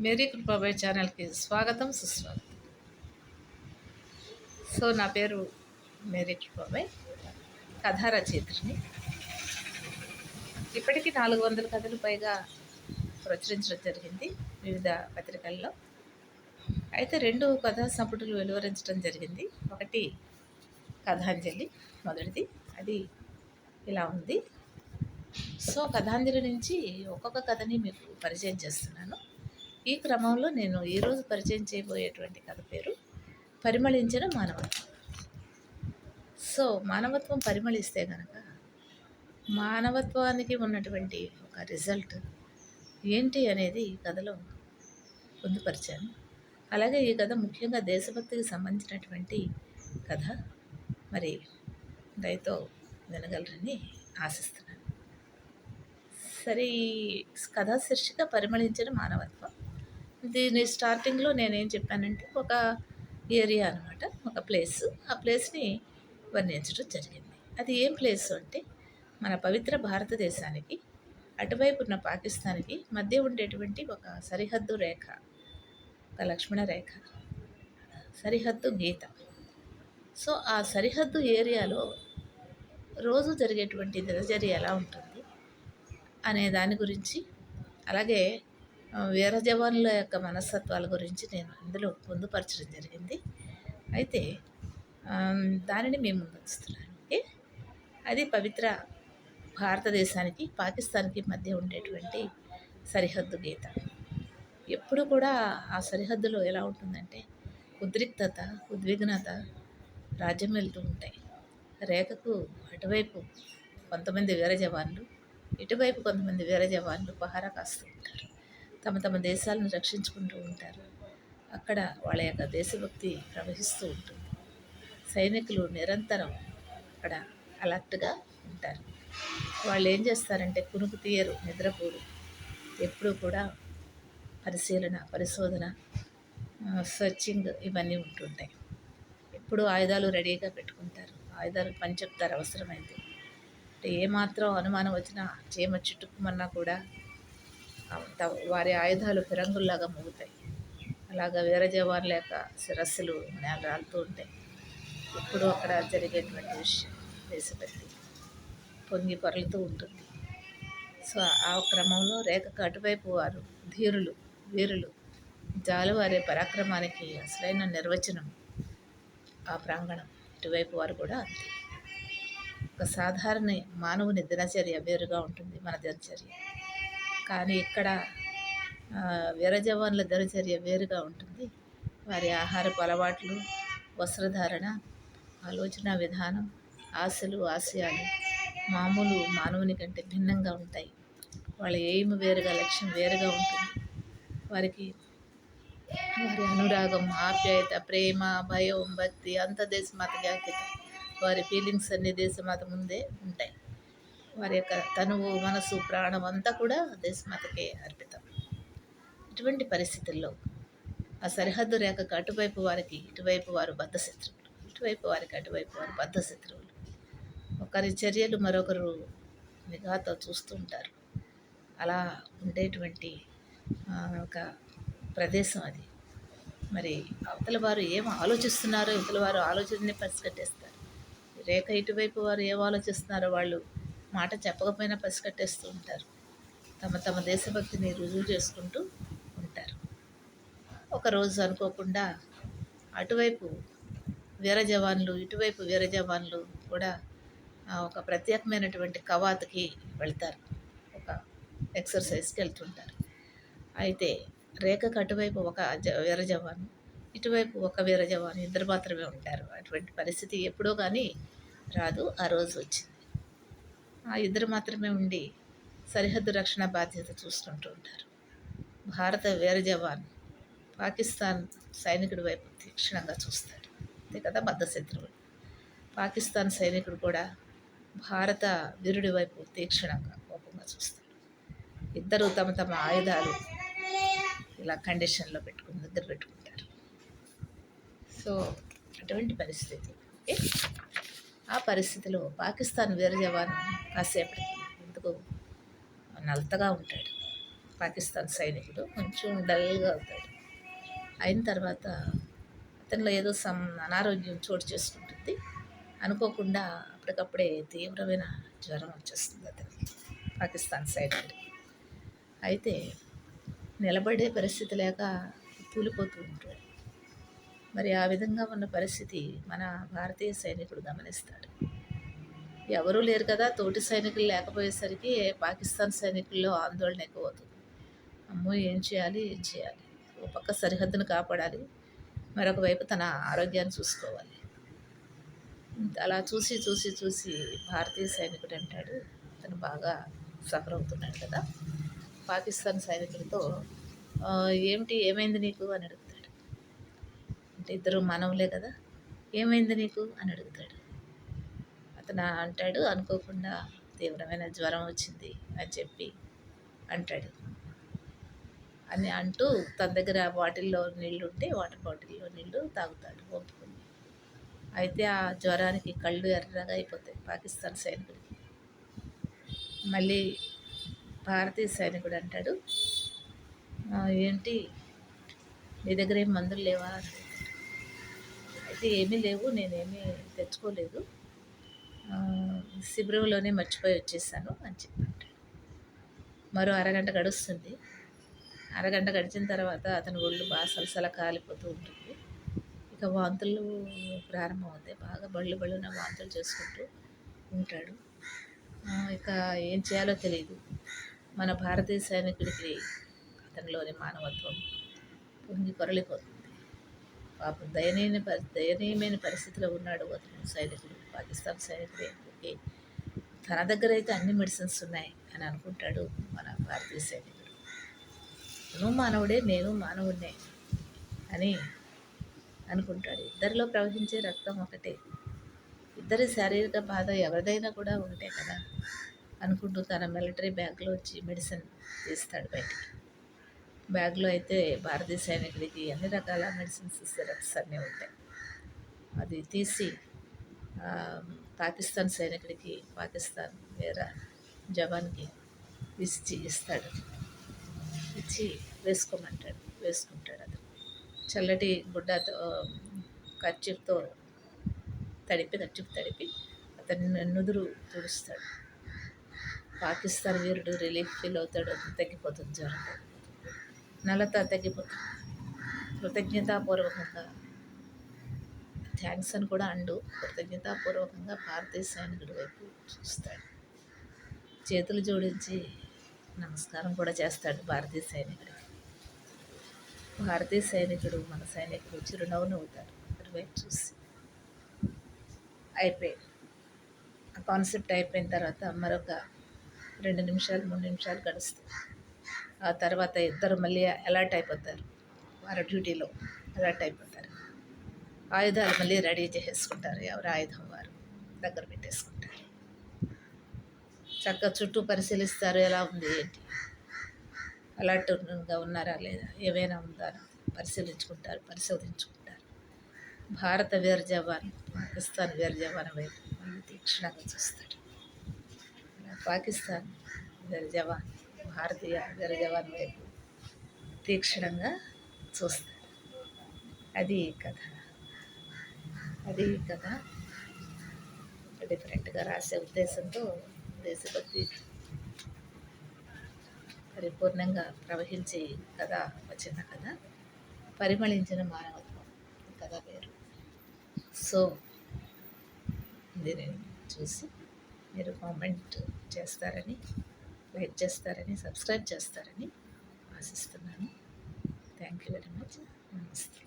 Mary Kripabai ఛానల్కి స్వాగతం సుస్వాగతం. సో నా పేరు మేరీ కృపాబాయ్ కథా రచయిత్రిని. ఇప్పటికీ నాలుగు వందల కథలు పైగా ప్రచురించడం జరిగింది వివిధ పత్రికల్లో. అయితే రెండు కథా సంపుటులు వెలువరించడం జరిగింది. ఒకటి కథాంజలి మొదటిది. అది ఇలా ఉంది. సో కథాంజలి నుంచి ఒక్కొక్క కథని మీకు పరిచయం చేస్తున్నాను. ఈ క్రమంలో నేను ఈరోజు పరిచయం చేయబోయేటువంటి కథ పేరు పరిమళించిన మానవత్వం. సో మానవత్వం పరిమళిస్తే కనుక మానవత్వానికి ఉన్నటువంటి ఒక రిజల్ట్ ఏంటి అనేది ఈ కథలో పొందుపరిచాను. అలాగే ఈ కథ ముఖ్యంగా దేశభక్తికి సంబంధించినటువంటి కథ. మరి దయతో వినగలరని ఆశిస్తున్నాను. సరే ఈ కథా శీర్షిక పరిమళించిన మానవత్వం. దీని స్టార్టింగ్లో నేనేం చెప్పానంటే ఒక ఏరియా అనమాట ఒక ప్లేస్. ఆ ప్లేస్ని వర్ణించడం జరిగింది. అది ఏం ప్లేస్ అంటే మన పవిత్ర భారతదేశానికి అటువైపు ఉన్న పాకిస్తాన్కి మధ్య ఉండేటువంటి ఒక సరిహద్దు రేఖ ఒక లక్ష్మణ రేఖ సరిహద్దు గీత. సో ఆ సరిహద్దు ఏరియాలో రోజు జరిగేటువంటి దినచర్య ఎలా ఉంటుంది అనే దాని గురించి అలాగే వీర జవాన్ల యొక్క మనస్తత్వాల గురించి నేను అందులో పొందుపరచడం జరిగింది. అయితే దానిని మేము ముందుస్తున్నాను ఓకే అది పవిత్ర భారతదేశానికి పాకిస్తాన్కి మధ్య ఉండేటువంటి సరిహద్దు గీత. ఎప్పుడు కూడా ఆ సరిహద్దులో ఎలా ఉంటుందంటే ఉద్రిక్తత ఉద్విగ్నత రాజ్యం వెళ్తూ ఉంటాయి. రేఖకు అటువైపు కొంతమంది వీర జవాన్లు ఇటువైపు కొంతమంది వీర జవాన్లు పహారా కాస్తూ ఉంటారు. తమ తమ దేశాలను రక్షించుకుంటూ ఉంటారు. అక్కడ వాళ్ళ యొక్క దేశభక్తి ప్రవహిస్తూ ఉంటుంది. సైనికులు నిరంతరం అక్కడ అలర్ట్గా ఉంటారు. వాళ్ళు ఏం చేస్తారంటే కునుకు తీయరు నిద్రపోరు. ఎప్పుడూ కూడా పరిశీలన పరిశోధన సర్చింగ్ ఇవన్నీ ఉంటుంటాయి. ఎప్పుడు ఆయుధాలు రెడీగా పెట్టుకుంటారు. ఆయుధాలు పని చెప్తారు అవసరమైంది. అంటే ఏమాత్రం అనుమానం వచ్చినా చీమ చుట్టుకుమన్నా కూడా వారి ఆయుధాలు ఫిరంగుల్లాగా మోగుతాయి. అలాగా వీర లేక యొక్క శిరస్సులు నేల రాలుతూ ఉంటాయి. ఇప్పుడు అక్కడ జరిగేటువంటి విషయం దేశభక్తి పొంగి పొరలుతూ ఉంటుంది. సో ఆ క్రమంలో రేఖకు అటువైపు వారు ధీరులు వీరులు జాలువారే పరాక్రమానికి అసలైన నిర్వచనం ఆ ప్రాంగణం. ఇటువైపు వారు కూడా అంతే. ఒక సాధారణ మానవుని దినచర్య వేరుగా ఉంటుంది మన దినచర్య. కానీ ఇక్కడ వీరజవాన్ల దినచర్య వేరుగా ఉంటుంది. వారి ఆహారపు అలవాట్లు వస్త్రధారణ ఆలోచన విధానం ఆశలు ఆశయాలు మామూలు మానవుని కంటే భిన్నంగా ఉంటాయి. వాళ్ళ ఎయిమ్ వేరుగా లక్ష్యం వేరుగా ఉంటుంది. వారికి వారి అనురాగం ఆప్యాయత ప్రేమ భయం భక్తి అంత దేశమాత వ్యాఖ్యత వారి ఫీలింగ్స్ అన్ని దేశమాత ముందే ఉంటాయి. వారి యొక్క తనువు మనసు ప్రాణం అంతా కూడా దేశమాతకే అర్పితం. ఇటువంటి పరిస్థితుల్లో ఆ సరిహద్దు రేఖకు అటువైపు వారికి ఇటువైపు వారు బద్ధ శత్రువులు ఇటువైపు వారికి అటువైపు వారు బద్ధ శత్రువులు. ఒకరి చర్యలు మరొకరు నిఘాతో చూస్తూ ఉంటారు. అలా ఉండేటువంటి ఒక ప్రదేశం అది. మరి అవతల వారు ఏం ఆలోచిస్తున్నారో ఇవతల వారు ఆలోచనని పసిగట్టేస్తారు. రేఖ ఇటువైపు వారు ఏం ఆలోచిస్తున్నారో వాళ్ళు మాట చెప్పకపోయినా పసికట్టేస్తూ ఉంటారు. తమ తమ దేశభక్తిని రుజువు చేసుకుంటూ ఉంటారు. ఒకరోజు అనుకోకుండా అటువైపు వీర జవాన్లు ఇటువైపు వీర జవాన్లు కూడా ఒక ప్రత్యేకమైనటువంటి కవాతుకి వెళ్తారు. ఒక ఎక్సర్సైజ్కి వెళ్తుంటారు. అయితే రేఖకు అటువైపు ఒక వీర జవాన్ ఇటువైపు ఒక వీర జవాన్ ఇద్దరు మాత్రమే ఉంటారు. అటువంటి పరిస్థితి ఎప్పుడో కానీ రాదు ఆ రోజు వచ్చింది. ఆ ఇద్దరు మాత్రమే ఉండి సరిహద్దు రక్షణ బాధ్యత చూసుకుంటూ ఉంటారు. భారత వీర జవాన్ పాకిస్తాన్ సైనికుడి వైపు తీక్షణంగా చూస్తాడు. అంతే కదా బద్ధ శత్రువులు పాకిస్తాన్ సైనికుడు కూడా భారత వీరుడి వైపు తీక్షణంగా కోపంగా చూస్తాడు. ఇద్దరు తమ తమ ఆయుధాలు ఇలా కండిషన్లో పెట్టుకుని దగ్గర పెట్టుకుంటారు. సో అటువంటి పరిస్థితి. ఆ పరిస్థితిలో పాకిస్తాన్ వీర జవాన్ కాసేపటికి ఎందుకు నలతగా ఉంటాడు. పాకిస్తాన్ సైనికుడు కొంచెం డల్గా అవుతాడు. అయిన తర్వాత అతనిలో ఏదో సమ్ అనారోగ్యం చోటు చేసుకుంటుంది. అనుకోకుండా అప్పటికప్పుడే తీవ్రమైన జ్వరం వచ్చేస్తుంది అతనికి పాకిస్తాన్ సైనికుడికి. అయితే నిలబడే పరిస్థితి లేక కూలిపోతూ ఉంటాడు. మరి ఆ విధంగా ఉన్న పరిస్థితి మన భారతీయ సైనికుడు గమనిస్తాడు. ఎవరూ లేరు కదా తోటి సైనికులు లేకపోయేసరికి పాకిస్తాన్ సైనికుల్లో ఆందోళన ఎక్కువ అవుతుంది అమ్మో ఏం చేయాలి ఏం చేయాలి? ఒక పక్క సరిహద్దును కాపాడాలి మరొక వైపు తన ఆరోగ్యాన్ని చూసుకోవాలి. అలా చూసి చూసి చూసి భారతీయ సైనికుడు అంటాడు అతను బాగా సఫర్ అవుతున్నాడు కదా. పాకిస్తాన్ సైనికులతో ఏమిటి ఏమైంది నీకు? అని అడుగుతాడు. అంటే ఇద్దరు మనవులే కదా? ఏమైంది నీకు? అని అడుగుతాడు. అతను అంటాడు అనుకోకుండా తీవ్రమైన జ్వరం వచ్చింది అని చెప్పి అంటాడు. అని అంటూ తన దగ్గర బాటిల్లో నీళ్ళు ఉంటే వాటర్ బాటిల్లో నీళ్ళు తాగుతాడు పంపుకుని అయితే ఆ జ్వరానికి కళ్ళు ఎర్రగా అయిపోతాయి పాకిస్తాన్ సైనికుడికి మళ్ళీ భారతీయ సైనికుడు అంటాడు ఏంటి? నీ దగ్గర ఏం మందులు లేవా? అయితే ఏమీ లేవు నేనేమీ తెచ్చుకోలేదు. శిబిరంలోనే మర్చిపోయి వచ్చేసాను అని చెప్పి మరో అరగంట గడుస్తుంది. అరగంట గడిచిన తర్వాత అతని ఒళ్ళు బాగా సలసల కాలిపోతూ ఉంటుంది. ఇక వాంతులు ప్రారంభమవుతాయి. బాగా బళ్ళు బళ్ళున వాంతులు చేసుకుంటూ ఉంటాడు. ఇక ఏం చేయాలో తెలియదు మన భారతీయ సైనికుడికి అతనిలోని మానవత్వం. పొంగి కొరలిపోతుంది. పాపం దయనీయ పరి దయనీయమైన పరిస్థితిలో ఉన్నాడు అతను సైనికుడు పాకిస్తాన్ సైనికుడు. ఓకే తన దగ్గర అయితే అన్ని మెడిసిన్స్ ఉన్నాయి అని అనుకుంటాడు మన భారతీయ సైనికుడు. నువ్వు మానవుడే నేను మానవుడినే అని అనుకుంటాడు. ఇద్దరిలో ప్రవహించే రక్తం ఒకటే. ఇద్దరి శారీరక బాధ ఎవరిదైనా కూడా ఒకటే కదా అనుకుంటూ తన మిలిటరీ బ్యాగ్లో వచ్చి మెడిసిన్ తీస్తాడు బయటికి. బ్యాగ్లో అయితే భారతీయ సైనికుడికి అన్ని రకాల మెడిసిన్స్ సిరప్స్ అన్నీ ఉంటాయి అది తీసి పాకిస్తాన్ సైనికుడికి పాకిస్తాన్ వేరే జవాన్కి ఇచ్చి ఇస్తాడు. ఇచ్చి వేసుకోమంటాడు వేసుకుంటాడు అతను చల్లటి గుడ్డతో కర్చీఫ్తో తడిపి కర్చీఫ్ తడిపి అతని నుదురు తుడుస్తాడు. పాకిస్తాన్ వీరుడు రిలీఫ్ ఫీల్ అవుతాడు తగ్గిపోతుంది జ్వరం నలత తగ్గిపోతుంది కృతజ్ఞతాపూర్వకంగా. థ్యాంక్స్ అని కూడా అండు. కృతజ్ఞతాపూర్వకంగా భారతీయ సైనికుడి వైపు చూస్తాడు. చేతులు జోడించి నమస్కారం కూడా చేస్తాడు భారతీయ సైనికుడికి. భారతీయ సైనికుడు మన సైనికుడు చిరునవ్వు నవ్వుతాడు అటువైపు చూసి. అయిపోయి ఆ కాన్సెప్ట్ అయిపోయిన తర్వాత మరొక రెండు నిమిషాలు మూడు నిమిషాలు గడుస్తాయి ఆ తర్వాత ఇద్దరు మళ్ళీ అలర్ట్ అయిపోతారు. వారి డ్యూటీలో అలర్ట్ అయిపోతారు. ఆయుధాలు మళ్ళీ రెడీ చేసేసుకుంటారు. ఎవరు ఆయుధం వారు దగ్గర పెట్టేసుకుంటారు. చక్కగా చుట్టూ పరిశీలిస్తారు ఎలా ఉంది ఏంటి? అలర్ట్గా ఉన్నారా లేదా? ఏమైనా ఉందా? పరిశీలించుకుంటారు పరిశోధించుకుంటారు. భారత వీర జవాన్ పాకిస్తాన్ వీర జవాన్ వైపు మళ్ళీ తీక్షణంగా చూస్తాడు పాకిస్తాన్ వీర జవాన్ భారతీయ గరిజవాన్ వైపు తీక్షణంగా చూస్తారు అది కథ. అది కథ. డిఫరెంట్గా రాసే ఉద్దేశంతో దేశభక్తి పరిపూర్ణంగా ప్రవహించి కథ వచ్చిన కథ. పరిమళించిన మానవత్వం. కథ పేరు. సో దీనిని చూసి మీరు కామెంట్ చేస్తారని వెయిట్ చేస్తారని సబ్స్క్రైబ్ చేస్తారని ఆశిస్తున్నాను. థ్యాంక్ యూ వెరీ మచ్ నమస్తే